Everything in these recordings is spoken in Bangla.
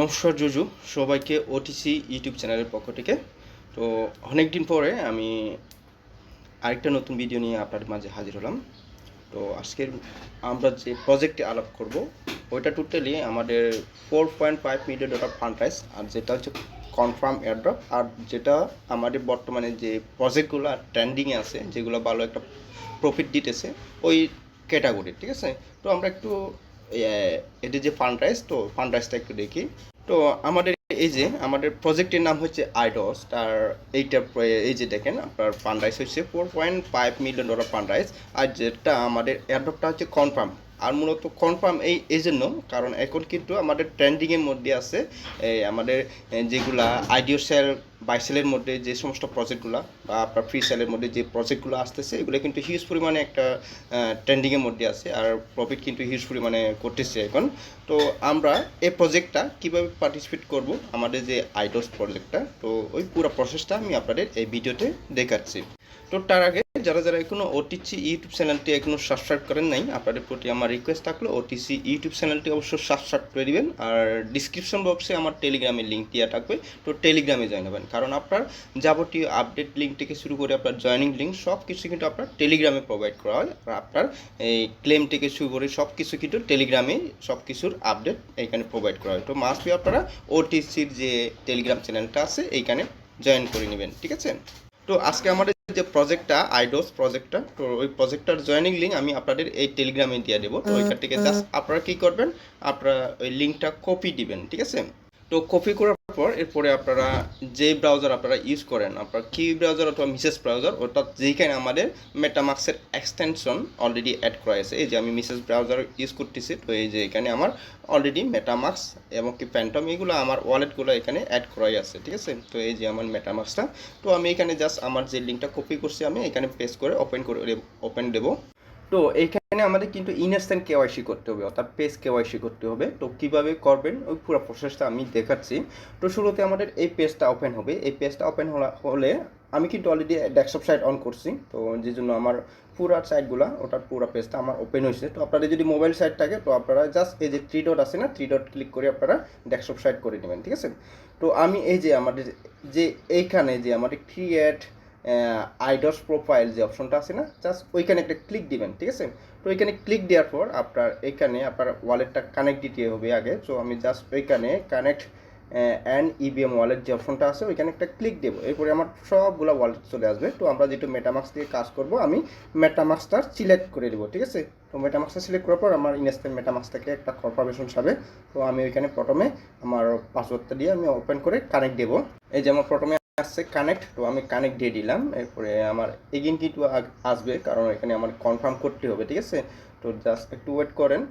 নমস্কার জুজু, সবাইকে ওটিসি ইউটিউব চ্যানেলের পক্ষ থেকে। তো অনেক দিন পরে আমি আরেকটা নতুন ভিডিও নিয়ে আপনাদের মাঝে হাজির হলাম। তো আজকের আমরা যে প্রজেক্টে আলাপ করব, ওইটা টোটালি আমাদের four point five million dollar fund raise আর যেটা হচ্ছে কনফার্ম এয়ারড্রপ আর যেটা আমাদের বর্তমানে যে প্রজেক্টগুলো ট্রেন্ডিংয়ে আছে, যেগুলো ভালো একটা প্রফিট দিতেছে, ওই ক্যাটাগরি ঠিক আছে? তো আমরা একটু এটি যে ফান্ড রাইজ তো ফান্ড রাইজটা একটু দেখি। তো আমাদের এই যে, আমাদের প্রজেক্টের নাম হচ্ছে আইডস তার এইটা, এই যে দেখেন, আপনার ফান্ড রাইস হচ্ছে four point five million dollar fund raise আর যেটা আমাদের অ্যাডপটা হচ্ছে কনফার্ম আর মূলত কনফার্ম এই এই জন্য, কারণ এখন কিন্তু আমাদের ট্রেন্ডিংয়ের মধ্যে আছে এই আমাদের যেগুলা আইডিও সেল বাই সেলের মধ্যে যে সমস্ত প্রজেক্টগুলো বা আপনার ফ্রি সেলের মধ্যে যে প্রজেক্টগুলো আসতেছে, এগুলো কিন্তু হিউজ পরিমাণে একটা ট্রেন্ডিংয়ের মধ্যে আছে, আর প্রফিট কিন্তু হিউজ পরিমাণে করতেছে এখন। তো আমরা এই প্রজেক্টটা কীভাবে পার্টিসিপেট করব, আমাদের যে আইডস প্রজেক্টটা তো ওই পুরো প্রসেসটা আমি আপনাদের এই ভিডিওতে দেখাচ্ছি। তো তার আগে যারা যারা এখনও ওটিসি ইউটিউব চ্যানেলটি এখনও সাবস্ক্রাইব করেন নাই আপনাদের প্রতি আমার রিকোয়েস্ট থাকল ওটিসি ইউটিউব চ্যানেলটি অবশ্যই সাবস্ক্রাইব করে দিবেন। আর ডিসক্রিপশন বক্সে আমার টেলিগ্রামের লিঙ্ক দেওয়া থাকবে, তো টেলিগ্রামে জয়েন হবেন। কারণ আপনার যাবতীয় আপডেট লিঙ্ক থেকে শুরু করে আপনার জয়েনিং লিঙ্ক সব কিছু কিন্তু আপনার টেলিগ্রামে প্রোভাইড করা হয়। আর আপনার এই ক্লেম থেকে শুরু করে সব কিছু কিন্তু টেলিগ্রামে সব কিছুর আপডেট এইখানে প্রোভাইড করা হয়। তো মাস্ট বি আপনারা ওটিসির যে টেলিগ্রাম চ্যানেলটা আছে, এইখানে জয়েন করে নেবেন। ঠিক আছে? তো আজকে আমাদের যে প্রজেক্টটা আইডোস প্রজেক্টটা তো ওই প্রজেক্টটার জয়েনিং লিঙ্ক আমি আপনাদের এই টেলিগ্রামে দিয়ে দেবো। তো ওইখান থেকে জাস্ট আপনারা কি করবেন? আপনারা ওই লিঙ্কটা কপি দিবেন ঠিক আছে? তো কপি করার পর এরপরে আপনারা যে ব্রাউজার আপনারা ইউজ করেন, আপনার কি ব্রাউজার অথবা মিসেস ব্রাউজার অর্থাৎ যেখানে আমাদের মেটামাক্সের এক্সটেনশন অলরেডি অ্যাড করা আছে, এই যে আমি মিসেস ব্রাউজার ইউজ করতেছি, তো এই যে এখানে আমার অলরেডি মেটামাক্স এবং কি প্যান্টম এগুলো আমার ওয়ালেটগুলো এখানে অ্যাড করাই আছে, ঠিক আছে? তো এই যে আমার মেটামাক্সটা তো আমি এখানে জাস্ট আমার যে লিঙ্কটা কপি করছি আমি, এখানে পেস্ট করে ওপেন করে ওপেন দেবো। তো এইখানে আমাদের কিন্তু ইনস্ট্যান্ট কেওয়াইসি করতে হবে, অর্থাৎ পেজ কেওয়াইসি করতে হবে। তো কীভাবে করবেন? ওই পুরো প্রসেসটা আমি দেখাচ্ছি। তো শুরুতে আমাদের এই পেজটা ওপেন হবে। এই পেজটা ওপেন হলে আমি কিন্তু অলরেডি ডেস্কটপ সাইট অন করছি। তো যে জন্য আমার পুরা সাইটগুলো ওটার পুরো পেজটা আমার ওপেন হয়েছে। তো আপনাদের যদি মোবাইল সাইট থাকে, তো আপনারা জাস্ট এই যে থ্রি ডট আছে না থ্রি ডট ক্লিক করে আপনারা ডেস্কটপ সাইট করে নেবেন, ঠিক আছে? তো আমি এই যে আমাদের যে এইখানে যে আমাদের ক্রিয়েট আইডস প্রোফাইল যে অপশনটা আছে না জাস্ট ওইখানে একটা ক্লিক দিবেন, ঠিক আছে? তো ওইখানে ক্লিক দেওয়ার পর আপনার এখানে আপনার ওয়ালেটটা কানেক্ট দিতে হবে আগে। তো আমি জাস্ট ওইখানে কানেক্ট অ্যান্ড ইবিএম ওয়ালেট যে অপশনটা আছে, ওইখানে একটা ক্লিক দেবো। এরপরে আমার সবগুলো ওয়ালেট চলে আসবে। তো আমরা যেহেতু মেটামাক্স দিয়ে কাজ করব, আমি মেটামাক্সটা সিলেক্ট করে দেবো, ঠিক আছে? তো মেটামাক্সটা সিলেক্ট করার পর আমার ইনস্ট্যান্ট মেটামাক্স থেকে একটা কনফার্মেশন যাবে। তো আমি ওইখানে প্রথমে আমার পাসওয়ার্ডটা দিয়ে আমি ওপেন করে কানেক্ট দেবো। এই যে আমার প্রথমে আসছে কানেক্ট তো আমি কানেক্ট দিয়ে দিলাম। এরপরে আমার এগেন কিন্তু আসবে, কারণ এখানে আমার কনফার্ম করতে হবে, ঠিক আছে? তো জাস্ট একটু ওয়েট করেন।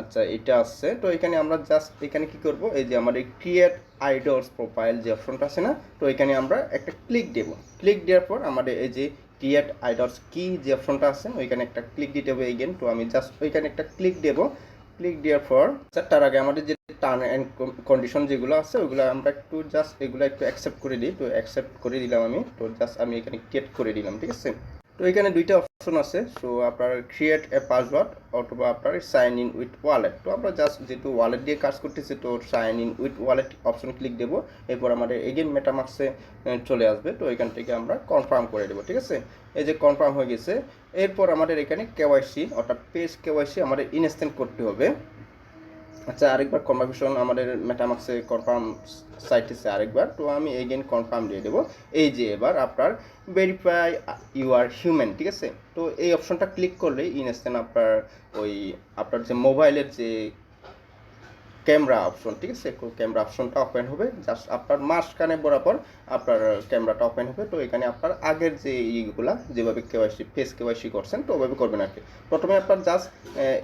আচ্ছা এটা আসছে তো এখানে আমরা জাস্ট এখানে কি করব? এই যে আমাদের ক্রিয়েট আইডলস প্রোফাইল যে অপশনটা আছে না, তো এখানে আমরা একটা ক্লিক দেব। ক্লিক দেওয়ার পর আমাদের এই যে ক্রিয়েট আইডলস কি যে অপশনটা আছে, ওইখানে একটা ক্লিক দিতে হবে এগেন তো আমি জাস্ট ওইখানে একটা ক্লিক দেব। ক্লিক দেওয়ার পর স্যার তার আগে আমাদের যে টার্ম অ্যান্ড কন্ডিশন যেগুলো আছে, ওগুলো আমরা একটু জাস্ট এগুলো একটু অ্যাকসেপ্ট করে দিই। তো অ্যাকসেপ্ট করে দিলাম আমি। তো জাস্ট আমি এখানে ক্রিয়েট করে দিলাম, ঠিক আছে? তো এখানে দুইটা অপশন আছে। সো আপনার ক্রিয়েট এ পাসওয়ার্ড অথবা আপনার সাইন ইন উইথ ওয়ালেট তো আমরা জাস্ট যেহেতু ওয়ালেট দিয়ে কাজ করতেছি, তো sign in with wallet option click দেবো। এরপর আমাদের এগেন মেটামাক্সে চলে আসবে। তো এখান থেকে আমরা কনফার্ম করে দেবো, ঠিক আছে? এই যে কনফার্ম হয়ে গেছে। এরপর আমাদের এখানে কেওয়াইসি অর্থাৎ পেজ কেওয়াইসি আমাদের ইনস্ট্যান্ট করতে হবে। আচ্ছা আরেকবার কনফার্মেশন আমাদের মেটামাক্সে কনফার্ম সাইটেছে আরেকবার, তো আমি এগেন কনফার্ম দিয়ে দেবো। এই যে এবার আপনার ভেরিফাই ইউ আর হিউম্যান ঠিক আছে? তো এই অপশনটা ক্লিক করলে ইনস্ট্যান্ট আপনার ওই, আপনার যে মোবাইলের যে ক্যামেরা অপশন ঠিক আছে? ক্যামেরা অপশনটা ওপেন হবে। জাস্ট আপনার মাঝখানে বরাবর আপনার ক্যামেরাটা ওপেন হবে। তো এখানে আপনার আগের যে ইগুলা যেভাবে কেওয়াইসি ফেস কেওয়াইসি করছেন, তো ওভাবে করবেন আর কি প্রথমে আপনার জাস্ট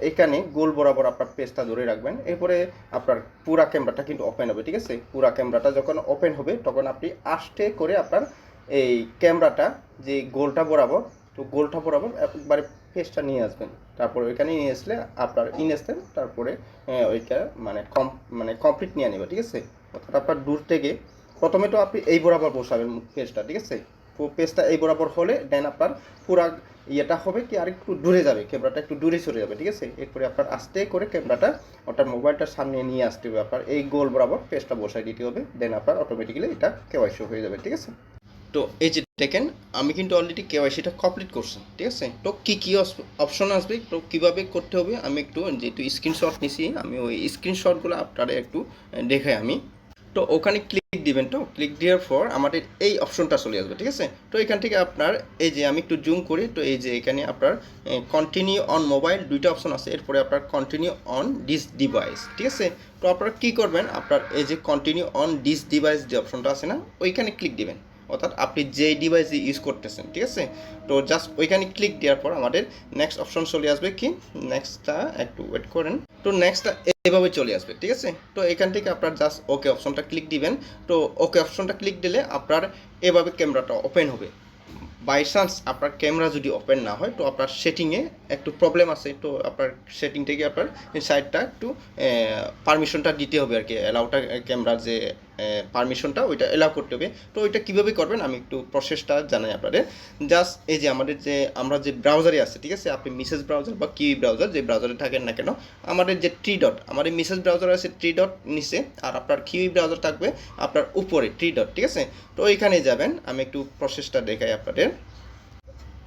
এখানে গোল বরাবর আপনার পেজটা ধরে রাখবেন। এরপরে আপনার পুরা ক্যামেরাটা কিন্তু ওপেন হবে, ঠিক আছে? পুরা ক্যামেরাটা যখন ওপেন হবে, তখন আপনি আস্তে করে আপনার এই ক্যামেরাটা, যে গোলটা বরাবর, তো গোলটা বরাবর একবারে ফেসটা নিয়ে আসবেন। তারপরে ওইখানে নিয়ে আসলে আপনার ইনস্ট্যান্ট তারপরে আহ, ওইটা মানে কম মানে কমপ্লিট নিয়ে নেবে ঠিক আছে? অর্থাৎ আপনার দূর থেকে প্রথমে তো আপনি এই বরাবর বসাবেন ফেসটা ঠিক আছে? পেজটা এই বরাবর হলে দেন আপনার পুরা ইয়েটা হবে কি আর একটু দূরে যাবে ক্যামেরাটা একটু দূরে সরে যাবে ঠিক আছে? এরপরে আপনার আস্তে করে ক্যামেরাটা ওটার মোবাইলটার সামনে নিয়ে আসতে হবে। আপনার এই গোল বরাবর পেজটা বসাই দিতে হবে দেন আপনার অটোমেটিক্যালি এটা কেওয়াইসি হয়ে যাবে ঠিক আছে? তো এই যে দেখেন, আমি কিন্তু অলরেডি কেওয়াইসিটা কমপ্লিট করছি, ঠিক আছে? তো কী কী অপশন আসবে, তো কীভাবে করতে হবে, আমি একটু যেহেতু স্ক্রিনশট নিছি, আমি ওই স্ক্রিনশটগুলো আপনারা একটু দেখাই আমি। তো ওখানে ক্লিক দিবেন, তো ক্লিক দেওয়ার পর আমাদের এই অপশনটা চলে আসবে, ঠিক আছে? তো এখান থেকে আপনার, এই যে আমি একটু জুম করি, তো এই যে এখানে আপনার কন্টিনিউ অন মোবাইল দুইটা অপশন আছে, এরপরে আপনার কন্টিনিউ অন ডিস ডিভাইস ঠিক আছে? তো আপনারা কী করবেন, আপনার এই যে কন্টিনিউ অন ডিস ডিভাইস যে অপশনটা আছে না, ওইখানে ক্লিক দিবেন। অর্থাৎ আপনি যেই ডিভাইসে ইউজ করতেছেন, ঠিক আছে? তো জাস্ট ওইখানে ক্লিক দেওয়ার পর আমাদের নেক্সট অপশন চলে আসবে কি? নেক্সটটা একটু ওয়েট করেন। তো নেক্সটটা এভাবে চলে আসবে, ঠিক আছে? তো এখান থেকে আপনার জাস্ট ওকে অপশনটা ক্লিক দিবেন। তো ওকে অপশনটা ক্লিক দিলে আপনার এভাবে ক্যামেরাটা ওপেন হবে। বাই চান্স আপনার ক্যামেরা যদি ওপেন না হয়, তো আপনার সেটিংয়ে একটু প্রবলেম আছে, তো আপনার সেটিং থেকে আপনার সাইডটা একটু পারমিশনটা দিতে হবে আর কি অ্যালাউটা ক্যামেরার যে পারমিশনটা ওইটা এলাও করতে হবে। তো ওইটা কীভাবে করবেন আমি একটু প্রসেসটা জানাই আপনাদের। জাস্ট এই যে আমাদের যে, আমরা যে ব্রাউজারে আছে, ঠিক আছে? আপনি মিসেস ব্রাউজার বা কি ব্রাউজার যে ব্রাউজারে থাকেন না কেন, আমাদের যে ট্রি ডট আমাদের মিসেস ব্রাউজার আছে ট্রি ডট নিচে, আর আপনার কিউই ব্রাউজার থাকবে আপনার উপরে ট্রি ডট ঠিক আছে? তো ওইখানে যাবেন, আমি একটু প্রসেসটা দেখাই আপনাদের।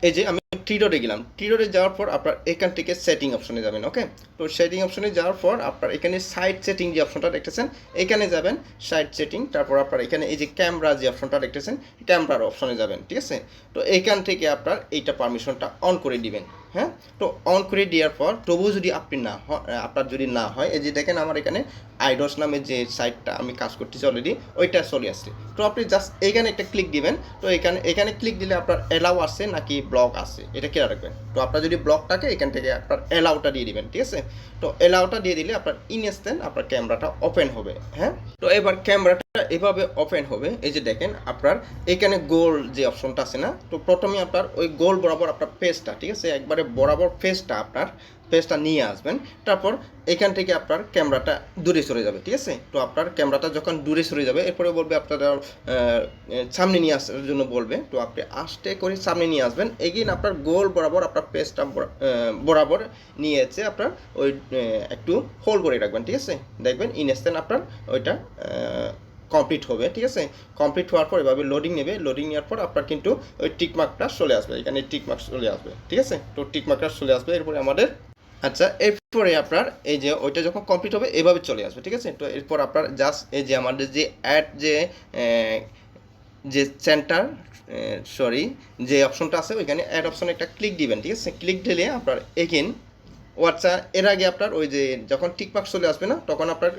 এই যে আমি টিডোরে গেলাম। টিডোরে যাওয়ার পর আপনার এখান থেকে সেটিং অপশনে যাবেন ওকে তো সেটিং অপশনে যাওয়ার পর আপনার এখানে সাইড সেটিং যে অপশনটা দেখতেছেন, এখানে যাবেন সাইড সেটিং তারপর আপনার এখানে এই যে ক্যামেরা যে অপশনটা দেখতেছেন ক্যামেরার অপশনে যাবেন, ঠিক আছে? তো এখান থেকে আপনার এইটা পারমিশনটা অন করে দিবেন। হ্যাঁ? তো অন করে দেওয়ার পর তবুও যদি আপনি না হয় আপনার যদি না হয়, এই যে দেখেন আমার এখানে আইডস নামে যে সাইটটা আমি কাজ করতেছি অলরেডি ওইটা চলে আসছে। তো আপনি জাস্ট এইখানে একটা ক্লিক দিবেন, তো এখানে এখানে ক্লিক দিলে আপনার অ্যালাউ আছে নাকি ব্লক আছে, এটা কেয়ার রাখবেন। তো আপনার যদি ব্লক থাকে, এখান থেকে আপনার অ্যালাউটা দিয়ে দিবেন, ঠিক আছে? তো অ্যালাউটা দিয়ে দিলে আপনার ইনস্ট্যান্ট আপনার ক্যামেরাটা ওপেন হবে হ্যাঁ? তো এবার ক্যামেরাটা এভাবে ওপেন হবে, এই যে দেখেন আপনার এখানে গোল যে অপশনটা আছে না, তো প্রথমে আপনার ওই গোল বরাবর আপনার পেজটা ঠিক আছে? একবারে বরাবর পেজটা আপনার পেজটা নিয়ে আসবেন। তারপর এখান থেকে আপনার ক্যামেরাটা দূরে সরে যাবে, ঠিক আছে? তো আপনার ক্যামেরাটা যখন দূরে সরে যাবে, এরপরে বলবে আপনারা সামনে নিয়ে আসার জন্য বলবে। তো আপনি আস্তে করে সামনে নিয়ে আসবেন। এগিন আপনার গোল বরাবর আপনার পেজটা বরাবর নিয়ে এসে আপনার ওই একটু হোল্ড করে রাখবেন, ঠিক আছে? দেখবেন ইনস্ট্যান্ট আপনার ওইটা কমপ্লিট হবে, ঠিক আছে? কমপ্লিট হওয়ার পর এভাবে লোডিং নেবে লোডিং নেওয়ার পর আপনার কিন্তু ওই টিক মার্কটা চলে আসবে, এখানে টিক মার্ক চলে আসবে, ঠিক আছে? তো টিক মার্কটা চলে আসবে, এরপরে আমাদের আচ্ছা এরপরে আপনার এই যে ওইটা যখন কমপ্লিট হবে, এভাবে চলে আসবে, ঠিক আছে? তো এরপর আপনার জাস্ট এই যে আমাদের যে অ্যাড যে যে সেন্টার সরি যে অপশনটা আছে, ওইখানে অ্যাড অপশনে একটা ক্লিক দিবেন, ঠিক আছে? ক্লিক দিলে আপনার এগেন হোয়াটসঅ্যাপ এর আগে আপনার ওই যে যখন টিকমার্ক চলে আসবে না, তখন আপনার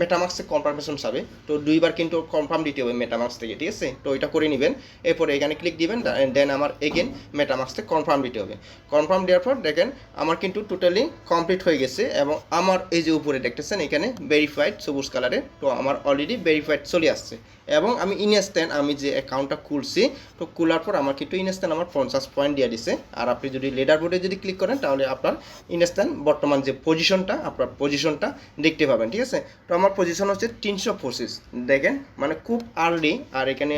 মেটামার্কসে কনফার্মেশন যাবে তো দুইবার কিন্তু কনফার্ম দিতে হবে মেটামার্কস থেকে, ঠিক আছে? তো ওইটা করে নেবেন। এরপরে এখানে ক্লিক দিবেন দেন আমার এগেন মেটামার্কসে কনফার্ম দিতে হবে। কনফার্ম দেওয়ার পর দেখেন, আমার কিন্তু টোটালি কমপ্লিট হয়ে গেছে এবং আমার এই যে উপরে দেখতেছেন, এখানে ভেরিফাইড সবুজ কালারে তো আমার অলরেডি ভেরিফাইড চলে আসছে। এবং আমি ইনস্ট্যান্ট আমি যে অ্যাকাউন্টটা খুলছি, তো খোলার পর আমার কিন্তু ইনস্ট্যান্ট আমার পঞ্চাশ পয়েন্ট দিয়ে দিছে। আর আপনি যদি লেডার বোর্ডে যদি ক্লিক করেন, তাহলে আপনার ইনস্ট্যান্ট বর্তমান যে পজিশনটা আপনার পজিশনটা দেখতে পাবেন, ঠিক আছে? তো আমার পজিশন হচ্ছে তিনশো পঁচিশ। দেখেন মানে খুব আর্লি আর এখানে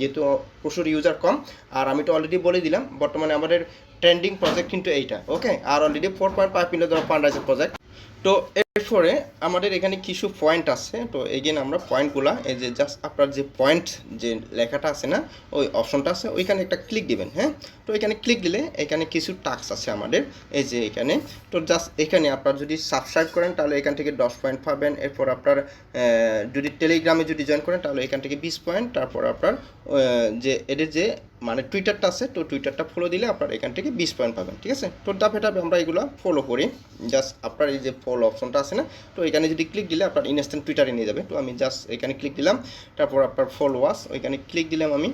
যেহেতু প্রচুর ইউজার কম, আর আমি তো অলরেডি বলে দিলাম, বর্তমানে আমাদের ট্রেন্ডিং প্রজেক্ট কিন্তু এইটা ওকে আর already four point five million fund আছে প্রজেক্ট তো এরপরে আমাদের এখানে কিছু পয়েন্ট আছে। তো এগেন আমরা পয়েন্টগুলা এই যে জাস্ট আপনার যে পয়েন্ট যে লেখাটা আছে না, ওই অপশনটা আছে, ওইখানে একটা ক্লিক দিবেন হ্যাঁ? তো এখানে ক্লিক দিলে এখানে কিছু টাস্ক আছে আমাদের, এই যে এখানে। তো জাস্ট এখানে আপনার যদি সাবস্ক্রাইব করেন, তাহলে এখান থেকে দশ পয়েন্ট পাবেন। এরপর আপনার যদি টেলিগ্রামে যদি জয়েন করেন, তাহলে এখান থেকে বিশ পয়েন্ট তারপর আপনার যে এদের যে মানে টুইটারটা আছে, তো টুইটারটা ফলো দিলে আপনার এখান থেকে বিশ পয়েন্ট পাবেন, ঠিক আছে? তো ধাপে আমরা এগুলো ফলো করি। জাস্ট আপনার এই যে ফলো অপশনটা আছে না? তো এখানে যদি ক্লিক দিলে আপনার ইনস্ট্যান্ট টুইটারে নিয়ে যাবে। তো আমি জাস্ট এখানে ক্লিক দিলাম। তারপর আপনার ফলোয়ার্স ওইখানে ক্লিক দিলাম আমি।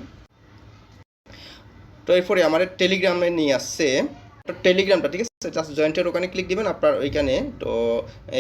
তো এরপরে আমার টেলিগ্রামে নিয়ে আসছে। টেলিগ্রামটা ঠিক আছে? জাস্ট জয়েন্টের ওখানে ক্লিক দিবেন আপনার ওইখানে। তো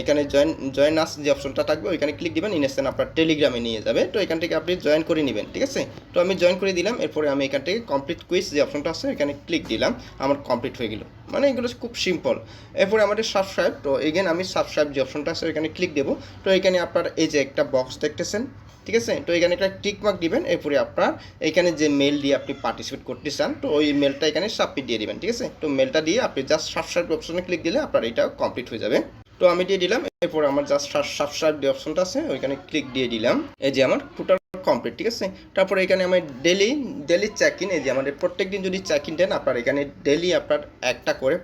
এখানে জয়েন জয়েন আস যে অপশনটা থাকবে, ওইখানে ক্লিক দিবেন ইনস্ট্যান্ট আপনার টেলিগ্রামে নিয়ে যাবে। তো এখান থেকে আপনি জয়েন করে নেবেন, ঠিক আছে? তো আমি জয়েন করে দিলাম, এরপরে আমি এখান থেকে কমপ্লিট কুইজ যে অপশনটা আছে, এখানে ক্লিক দিলাম, আমার কমপ্লিট হয়ে গেল। মানে এগুলো খুব সিম্পল এরপরে আমাদের সাবস্ক্রাইব তো এগেন আমি সাবস্ক্রাইব যে অপশনটা আছে এখানে ক্লিক দেবো। তো এখানে আপনার এই যে একটা বক্স দেখতেছেন ঠিক আছে? তো এখানে একটা টিক মার্ক দিবেন, এরপরে আপনার এখানে যে মেল দিয়ে আপনি পার্টিসিপেট করতে চান, তো ওই মেলটা এখানে সাবমিট দিয়ে দিবেন, ঠিক আছে? তো মেলটা দিয়ে আপনি জাস্ট সাবস্ক্রাইব অপশনে ক্লিক দিলে আপনার এটা কমপ্লিট হয়ে যাবে। তো আমি দিয়ে দিলাম, এরপর আমার জাস্ট সাবস্ক্রাইব যে অপশনটা আছে, ওইখানে ক্লিক দিয়ে দিলাম। এই যে আমার টোটাল কমপ্লিট ঠিক আছে? তারপরে এখানে আমি ডেলি ডেলি চেক ইন এই যে আমাদের প্রত্যেক দিন যদি চেক ইন দেন, আপনার এখানে ডেলি আপনার একটা করে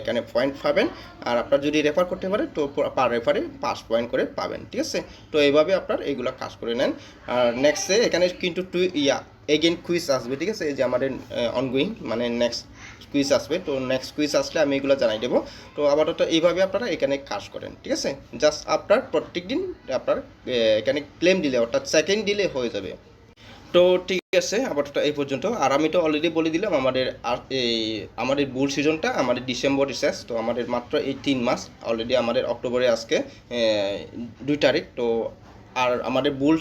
এখানে পয়েন্ট পাবেন। আর আপনার যদি রেফার করতে পারে, তো পার রেফারে পাঁচ পয়েন্ট করে পাবেন, ঠিক আছে? তো এইভাবে আপনার এইগুলো কাজ করে নেন। আর নেক্সটে এখানে কিন্তু টু ইয়া এগেন কুইজ আসবে, ঠিক আছে? এই যে আমাদের অনগোয়িং মানে নেক্সট কুইজ আসবে। তো নেক্সট কুইজ আসলে আমি এগুলো জানাই দেবো। তো আপাতত এইভাবে আপনারা এখানে কাজ করেন, ঠিক আছে? জাস্ট আপনার প্রত্যেক দিন আপনার এখানে ক্লেম দিলে, অর্থাৎ সেকেন্ড দিলে হয়ে যাবে। তো ঠিক আছে, আপাতত এই পর্যন্ত। আর আমি তো অলরেডি বলে দিলাম, আমাদের এই আমাদের বুল সিজনটা আমাদের ডিসেম্বর শেষ, তো আমাদের মাত্র এই তিন মাস অলরেডি আমাদের অক্টোবরে আজকে দুই তারিখ, তো আর আমাদের বুল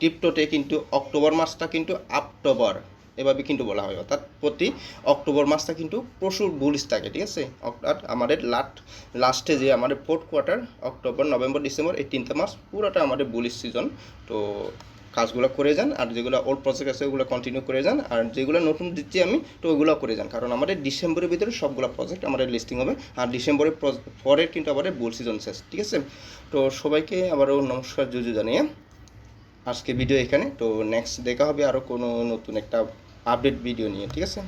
টিপটোতে কিন্তু অক্টোবর মাসটা কিন্তু অক্টোবর এভাবে কিন্তু বলা হয়, অর্থাৎ প্রতি অক্টোবর মাসটা কিন্তু প্রচুর বুলিশ থাকে, ঠিক আছে? অর্থাৎ আমাদের লাট লাস্টে যে আমাদের fourth quarter October, November, December, এই তিনটা মাস পুরোটা আমাদের বুলিশ সিজন তো কাজগুলো করে যান, আর যেগুলো ওল্ড প্রজেক্ট আছে, ওগুলো কন্টিনিউ করে যান, আর যেগুলো নতুন দিচ্ছি আমি, তো ওগুলো করে যান। কারণ আমাদের ডিসেম্বরের ভিতরে সবগুলো প্রজেক্ট আমাদের লিস্টিং হবে, আর ডিসেম্বরের পরের কিন্তু আমাদের বুল সিজন শেষ, ঠিক আছে? তো সবাইকে আবারও নমস্কার, জুজু জানিয়ে আজকে ভিডিও এখানে। তো নেক্সট দেখা হবে আরও কোনো নতুন একটা আপডেট ভিডিও নিয়ে ঠিক আছে?